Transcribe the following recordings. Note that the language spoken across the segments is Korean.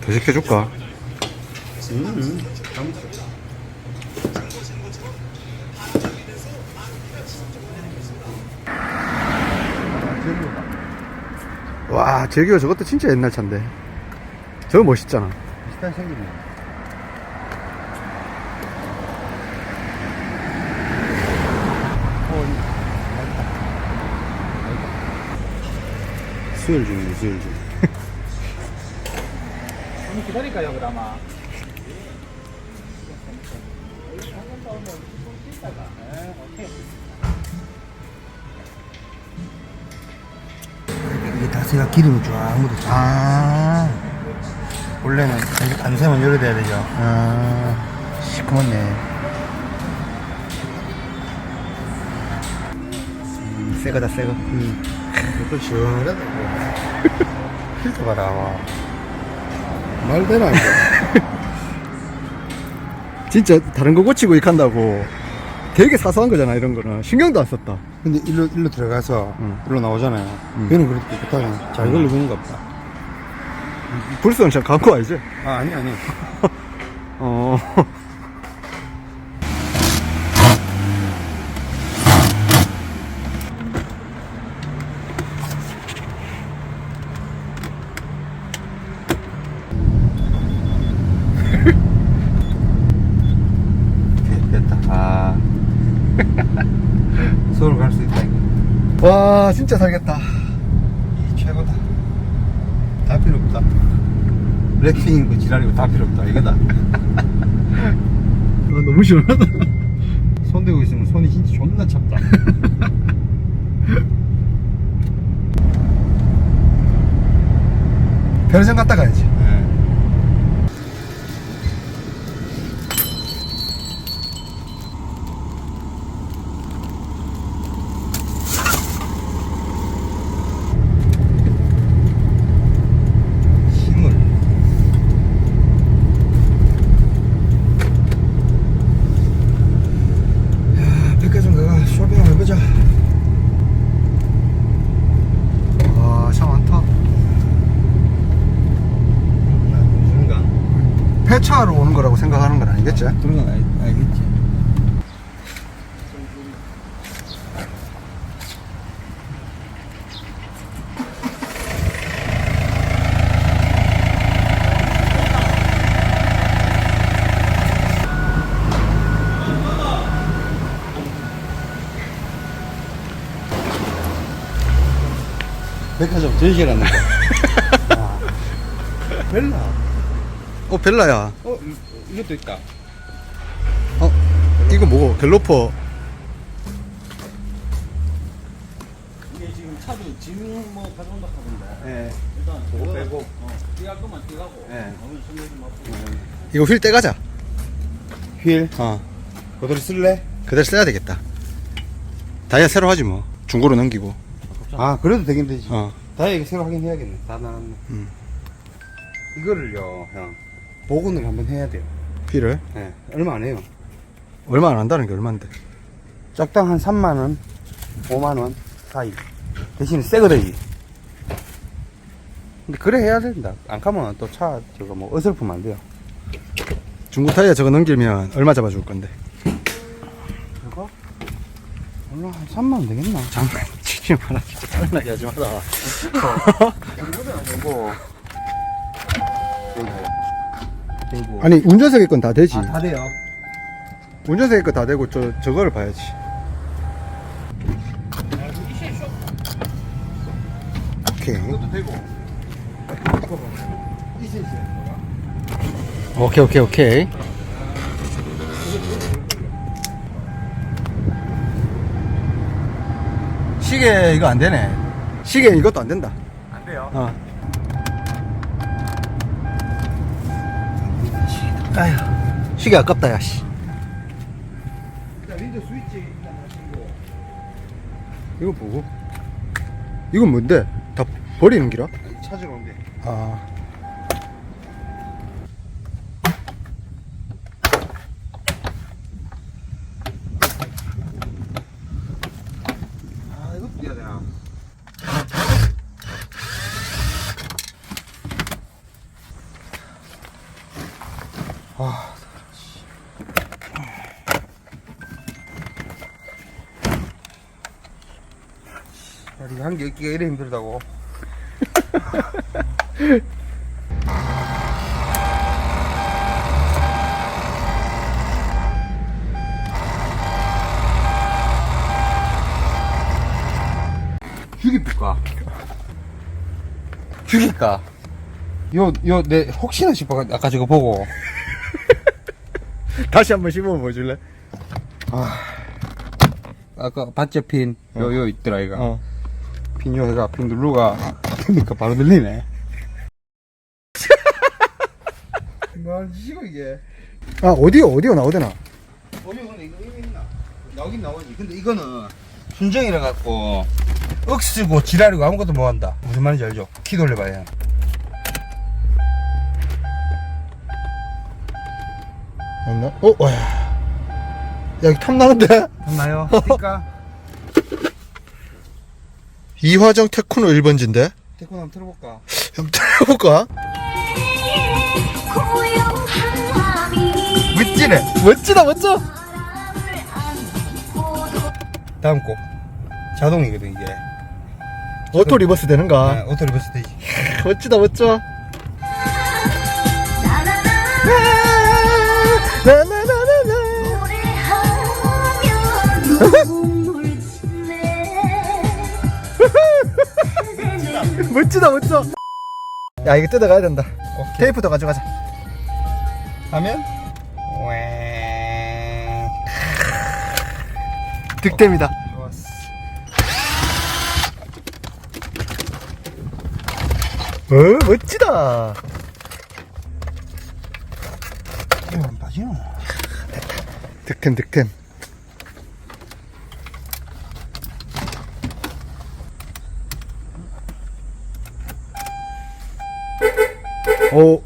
더 시켜줄까? 음. 와, 제기어 저것도 진짜 옛날 차인데. 저거 멋있잖아. 비슷한 생기네. 수혈 중이네, 수혈 중. 좀 기다릴까요, 그나마? 이게 다세가 기름이 쫙 묻었죠. 아, 원래는 안 세면 열어 돼야 되죠. 아, 시커멓네. 음, 새거다, 새거. 음. 또 시원하다, 필터 봐라, 와. 말 되나, 이거? 진짜 다른 거 고치고 이렇게 한다고 되게 사소한 거잖아, 이런 거는. 신경도 안 썼다. 근데 일로, 일로 들어가서, 응. 일로 나오잖아요. 응. 얘는 그렇게 깨끗하게 잘 응. 걸려주는가 보다. 불스는 진짜 감고 알지? 아, 아니, 아니. 어. 오케이, 됐다. 아. 서울 갈 수 있다, 이거. 와, 진짜 살겠다. 이 최고다. 다 필요 없다. 블랙핑이고 지랄이고 다 필요 없다. 이거다. 아, 너무 시원하다. 손 대고 있으면 손이 진짜 존나 찹다. 편의점 갔다 가야지. 네. 힘을 야, 백화점 가가 쇼핑 한번 해보자. 와, 차 많다. 그런 거 폐차하러 오는 거라고 생각하는 건 아니겠지? 그런 건 알, 알겠지. 백화점 거. 아, 벨라. 어, 벨라야. 어, 이- 이것도 있다. 어, 이거 뭐고? 갤로퍼. 이게 지금 차도 지금 뭐 가져온다 하던데. 예. 일단 그거 빼고. 어, 뛰갈 것만 뛰가고. 예. 오늘 선물 좀 받고. 이거 휠 떼가자. 휠 어, 그대로 쓸래? 그대로 써야 되겠다. 다이아 새로 하지 뭐. 중고로 넘기고. 아 그래도 되긴 되지. 어, 다이어트 새로 하긴 해야겠네. 다 나왔네. 음. 이거를요, 형 복원을 한번 해야 돼요. 휠을. 예. 얼마 안 해요. 얼마 안 한다는 게 얼만데. 짝당 한 3만 원, 5만 원 사이. 대신에 새 거래지. 근데 그래 해야 된다. 안 가면 또 차 저거 뭐 어설프면 안 돼요. 중고 타이어 저거 넘기면 얼마 잡아줄 건데. 저거? 얼마 한 3만 원 되겠나? 장난 치지 마라. 진짜 하지 마라. 그거는 아니고. 그 리고 아니, 운전석에 건 다 되지. 아, 다 돼요. 운전석에 건 다 되고, 저, 저거를 봐야지. 오케이. 이것도 되고. 오케이, 오케이, 오케이. 시계 이거 안 되네. 시계 이것도 안 된다. 안 돼요. 어. 아휴, 시계 아깝다, 야, 씨. 일단 윈도 스위치 일단 하시고. 이거 뭐고? 이건 뭔데? 다 버리는 기라? 찾으러 온대. 아. 아, 이것도 아. 우리가 한개 얻기가 이래 힘들다고. 죽이볼까? 죽일까? 요, 요, 내, 혹시나 싶어, 아까 저거 보고. 다시 한번 씹어 보여줄래? 아까 봤죠, 핀? 요, 요 있더라, 이거. 어. 핀 요, 해가, 핀 누르가. 그니까 바로 들리네. 뭐, 지고 이게. 아, 어디요? 어디요? 나오대나? 어디 근데 이거 이미 있나? 나오긴 나오지. 근데 이거는 순정이라 갖고 억쓰고 지랄이고 아무것도 못 한다. 무슨 말인지 알죠? 키 돌려봐야. 없나? 어, 와. 야, 탐나는데? 했나요? 스티까? 이화정 테크노 1번지인데? 태권 한번 틀어볼까? 한번 밤이 멋지네. 멋지다, 멋져! 다음 곡. 자동이거든 이게. 오토 리버스 되는가? 아, 오토 리버스 되지. 멋지다, 멋져. 나나나 나나 멋지다, 멋져. 야, 이거 뜯어가야 된다. 오케이. 테이프도 가져가자. 하면 웽. 득템이다. 좋았어. 어, 멋지다. 이거 안 빠지노? 득템, 득템. 오,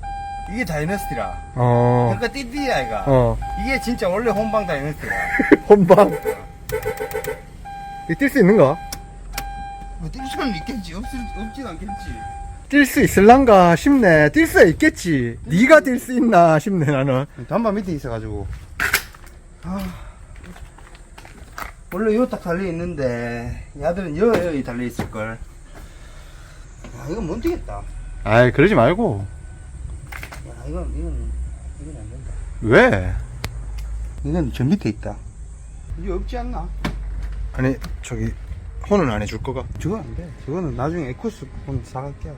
이게 다이너스티라. 어, 그러니까 띠띠야 이가. 어, 이게 진짜 원래 혼방 다이너스티라. 혼방. 뛸 수 있는가? 뭐뛸 수는 있겠지. 없을 없진 않겠지. 뛸 수 있을란가 싶네. 뛸 수 있겠지. 네가 뛸 수 있나 싶네, 나는. 단반 밑에 있어가지고. 아. 원래 요딱 달려 있는데 야들은 여 여기 달려 있을 걸. 야 이건 못 뛰겠다. 아이, 그러지 말고. 야 이건 이건 이건 안 된다. 왜? 이건 저 밑에 있다. 이게 없지 않나? 아니, 저기, 혼은 안 해줄 거가? 저건 안 돼. 저거는 나중에 에코스 폰 사갈게.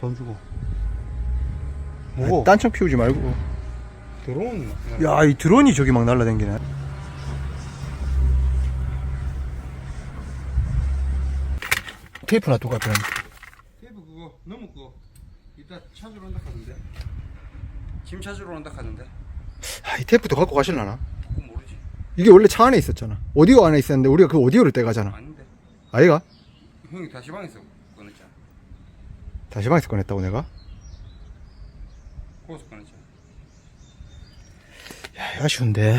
돈 주고. 뭐고? 딴청 피우지 말고. 들어오는 야, 이 드론이 저기 막 날라다니네. 테이프 놔두고 앞에. 테이프 그거 너무 그거 이따 찾으러 온다 하는데. 짐 찾으러 온다 하는데. 아, 이 테이프도 갖고 가실라나? 그건 모르지. 이게 원래 차 안에 있었잖아. 오디오 안에 있었는데 우리가 그 오디오를 떼가잖아. 아닌데. 아이가? 형이 다시 방에서 꺼냈잖아. 다시 방에서 꺼냈다고 내가? 거기서 꺼냈잖아. 야, 아쉬운데.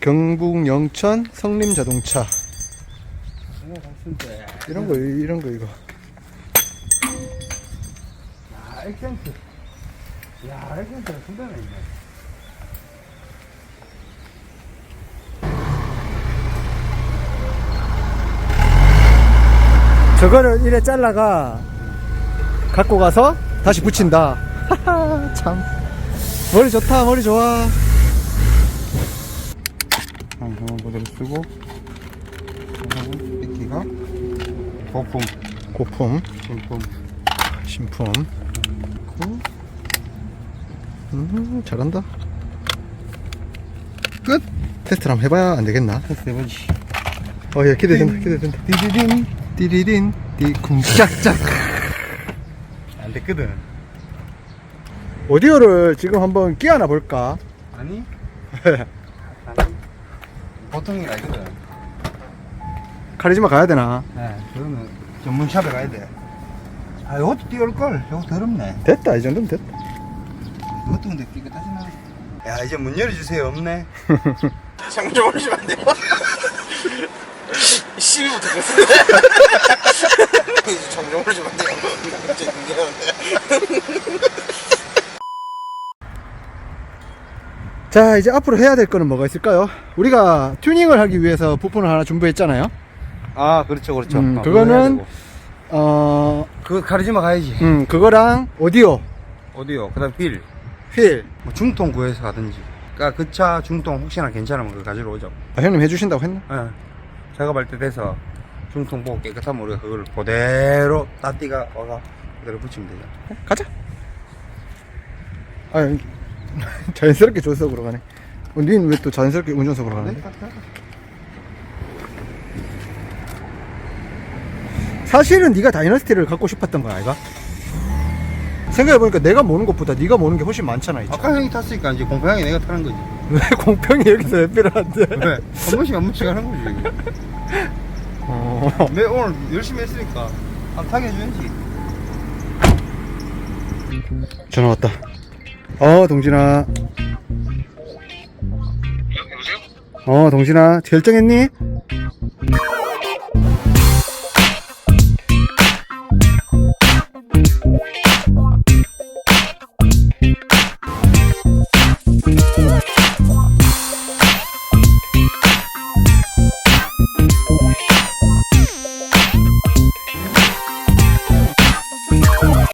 경북 영천 성림 자동차 때. 이런 거 이런 거 이거 야, 액센트. 야, 액센트가 순간에 있네. 저거를 이래 잘라가 갖고 가서 다시 붙인다 하하 참 머리 좋다 머리 좋아 한번 그대로 쓰고 이끼가. 거품, 고품 진품. 신품 음 잘한다 끝 테스트를 한번 해봐야 안 되겠나 테스트 해보지. 어예 기대된다 기대된다 디디딘. 띠리딘 띠쿵짝짝 안 됐거든. 오디오를 지금 한번 끼워놔 볼까 아니? 아니. 보통이 아니거든. 카리즈마 가야 되나 네, 저거는 전문샵에 가야 돼. 아, 이것도 띄울걸. 이거 더럽네. 됐다 이 정도면 됐다 이것도 근데 깨끗하지 나. 야, 이제 문 열어주세요. 없네. 창문 좀 올리시면 안 돼요? 12부터 됐는데. 점점을 좀안 돼요. 진짜 미안한데. 자 이제 앞으로 해야 될 거는 뭐가 있을까요? 우리가 튜닝을 하기 위해서 부품을 하나 준비했잖아요 아 그렇죠 그렇죠. 음, 아, 그거 그거는. 어... 그거 카리즈마 가야지. 음 그거랑 오디오 어디요? 그 다음 빌. 휠 뭐 중통 구해서 가든지. 그러니까 그 차 중통 혹시나 괜찮으면 그거 가지러 오죠. 아, 형님 해주신다고 했나? 예. 작업할 때 돼서 중통 보고 깨끗하면 우리가 그걸 그대로 따띠가 와가 그대로 붙이면 되죠. 가자 아 자연스럽게 조수석으로 가네 어, 니는 왜 또 자연스럽게 운전석으로 가는 사실은 네가 다이너스티를 갖고 싶었던 거야 아이가? 생각해보니까 내가 모는 것보다 네가 모는 게 훨씬 많잖아 이제 아까 형이 탔으니까 이제 공평하게 내가 타는 거지. 왜 공평이 여기서 왜 필요한데 왜? 한 번씩 한 번씩 하는 거지. 어. 매 오늘 열심히 했으니까 한 타게 해줘야지. 전화 왔다 어 동진아 여보세요? 어 동진아 결정했니?